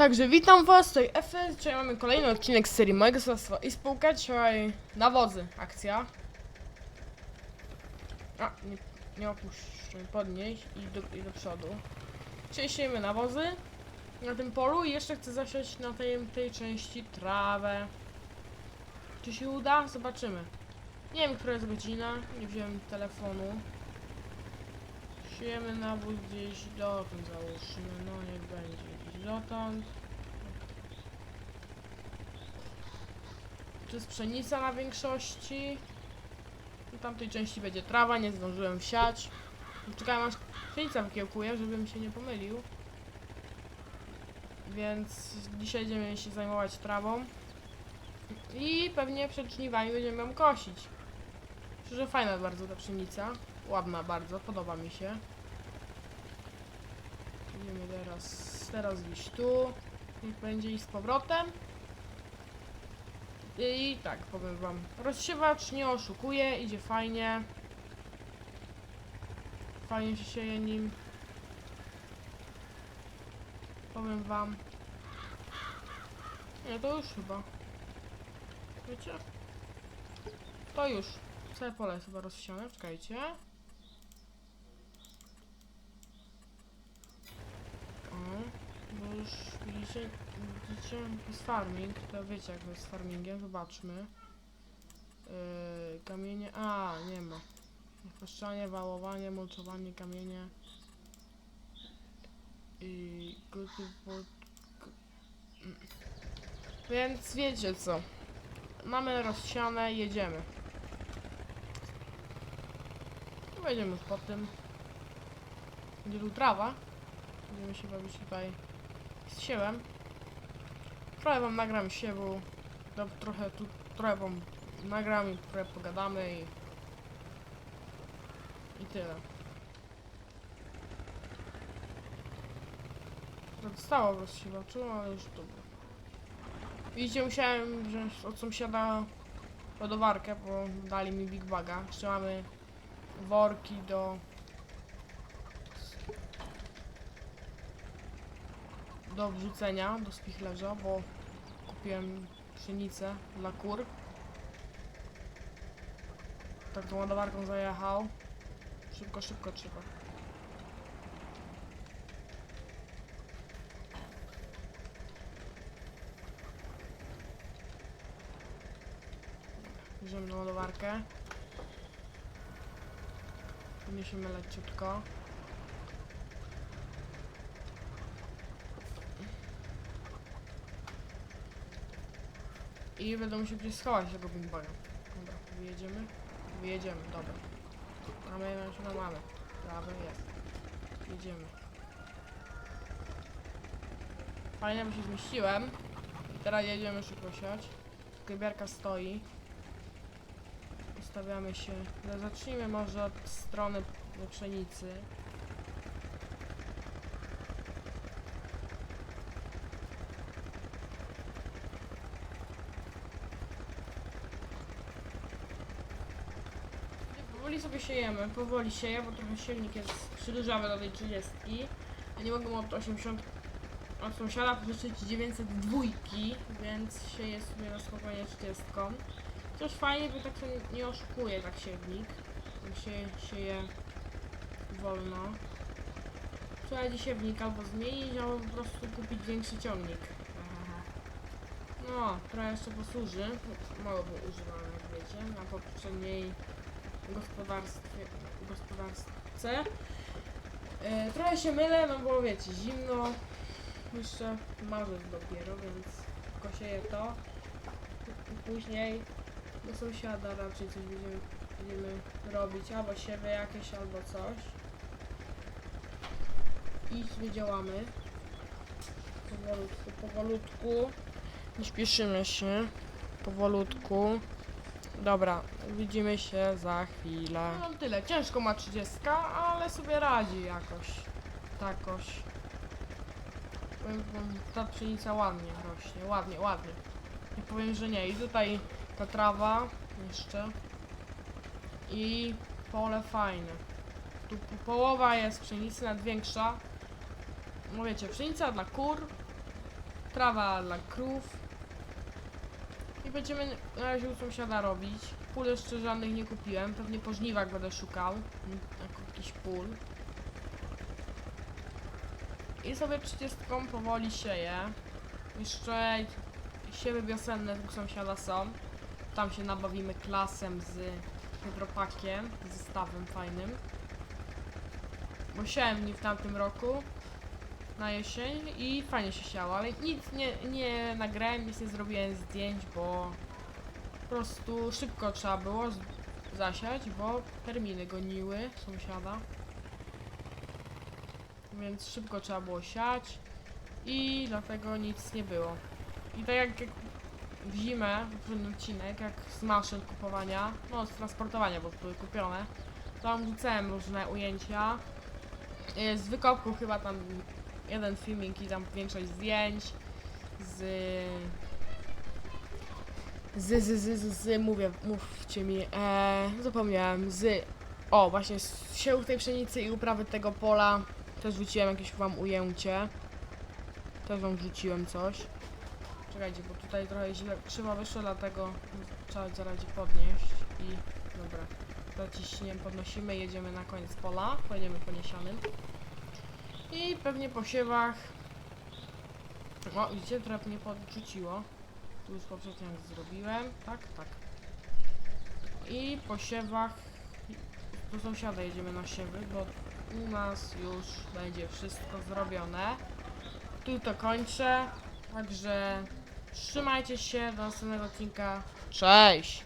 Także witam was, tutaj Efes, dzisiaj mamy kolejny odcinek z serii Mojego Słowstwa i Spółka, dzisiaj nawozy, akcja. A, nie, nie opuszczę, podnieść i do, i do przodu. Dzisiaj siejemy nawozy na tym polu i jeszcze chcę zasiać na tej, tej części trawę. Czy się uda? Zobaczymy. Nie wiem, która jest godzina, nie wziąłem telefonu. Siejemy nawóz gdzieś dotąd załóżmy, no niech będzie gdzieś dotąd. To jest pszenica na większości. W tamtej części będzie trawa, nie zdążyłem wsiać. Czekałem aż pszenica wykiełkuje, żebym się nie pomylił. Więc dzisiaj będziemy się zajmować trawą. I pewnie przed żniwami będziemy ją kosić. Szczerze fajna bardzo ta pszenica. Ładna bardzo, podoba mi się. Idziemy teraz, teraz gdzieś tu. Niech będzie i z powrotem. I tak, powiem wam. Rozsiewacz nie oszukuje, idzie fajnie. Fajnie się sieje nim. Powiem wam. Nie, to już chyba. Wiecie? To już. Całe pole jest chyba rozsiane, czekajcie. O, bo już widzicie, widzicie, jest farming, to wiecie jak to jest farmingiem, zobaczmy. Yy, kamienie, a nie ma. Puszczanie, wałowanie, mulczowanie, kamienie. I. Mm. Więc wiecie co. Mamy rozsiane, jedziemy. I Będziemy już po tym. Będzie tu trawa. Będziemy się bawić tutaj z siewem. Trochę wam nagram siewu. To trochę tu, trochę wam nagram i trochę pogadamy i... I tyle. Zostało rozsiewaczu, ale już tu. Widzicie, musiałem wziąć od sąsiada ładowarkę, bo dali mi Big Baga. Jeszcze mamy worki do do wrzucenia do spichlerza, bo kupiłem pszenicę dla kur. Tak tą ładowarką zajechał. Szybko, szybko trzeba. Bierzemy tą ładowarkę. Podniesiemy leciutko. I będę musiał gdzieś schować tego Big Baga. Dobra, wyjedziemy. Wyjedziemy, dobra. Mamy, no mamy. Prawy jest. Jedziemy. Fajnie, bo się zmieściłem. Teraz jedziemy szybko siać. Grybiarka stoi. Ustawiamy się. No, Zacznijmy może od strony pszenicy. Powoli sobie siejemy, powoli sieję, bo trochę silnik jest przydłużawy do tej 30. A nie mogę od 80 od sąsiada pożyczyć 902, więc sieję sobie na spokojnie 30. Też fajnie, bo tak się nie oszukuje tak siewnik. Jak się sieje wolno. Trzeba siewnik albo zmienić, albo po prostu kupić większy ciągnik. Aha. No, trochę jeszcze posłuży. Mało było używane, jak wiecie, na poprzedniej gospodarstwie, gospodarstwce. E, trochę się mylę, no bo wiecie, zimno. Jeszcze marzec dopiero, więc kosieję to. Później do sąsiada raczej coś będziemy, będziemy robić, albo siewy jakieś, albo coś. I sobie działamy. Powolutku, powolutku. Nie śpieszymy się. Powolutku. Dobra, widzimy się za chwilę. No tyle, ciężko ma 30, ale sobie radzi jakoś. Takoś. Powiem ta pszenica ładnie rośnie, ładnie, ładnie. Nie powiem, że nie. I tutaj ta trawa jeszcze. I pole fajne. Tu po- połowa jest pszenicy, nawet większa. Wiecie, pszenica dla kur. trawa dla krów. I będziemy na razie u sąsiada robić. Pól jeszcze żadnych nie kupiłem, pewnie po żniwach będę szukał jakiś pól. I sobie 30 powoli sieję. Jeszcze siewy wiosenne u sąsiada są. Tam się nabawimy klasem z hydropakiem, zestawem fajnym. Bo siałem nim w tamtym roku na jesień i fajnie się siało, ale nic nie, nie nagrałem, nic nie zrobiłem zdjęć, bo po prostu szybko trzeba było zasiać, bo terminy goniły sąsiada. Więc szybko trzeba było siać i dlatego nic nie było. I tak jak w zimę, ten odcinek, jak z maszyn kupowania, no z transportowania, bo były kupione, tam wrzucałem różne ujęcia. Y, Z wykopku chyba tam jeden filmik i tam większość zdjęć. Z z, z, z, z, z mówię, mówcie mi, e, zapomniałem, z, o właśnie, z siełu tej pszenicy i uprawy tego pola, też wrzuciłem jakieś wam ujęcie, też wam wrzuciłem coś, czekajcie, bo tutaj trochę źle krzywo wyszło, dlatego trzeba zaraz podnieść i, dobra, zaciśniem, podnosimy, jedziemy na koniec pola, pojedziemy poniesianym. I pewnie po siewach. O, widzicie, trochę mnie podrzuciło. Tu już poprzednio zrobiłem. Tak, tak. I po siewach do sąsiada jedziemy na siewy, bo u nas już będzie wszystko zrobione. Tu to kończę. Także trzymajcie się do następnego odcinka. Cześć!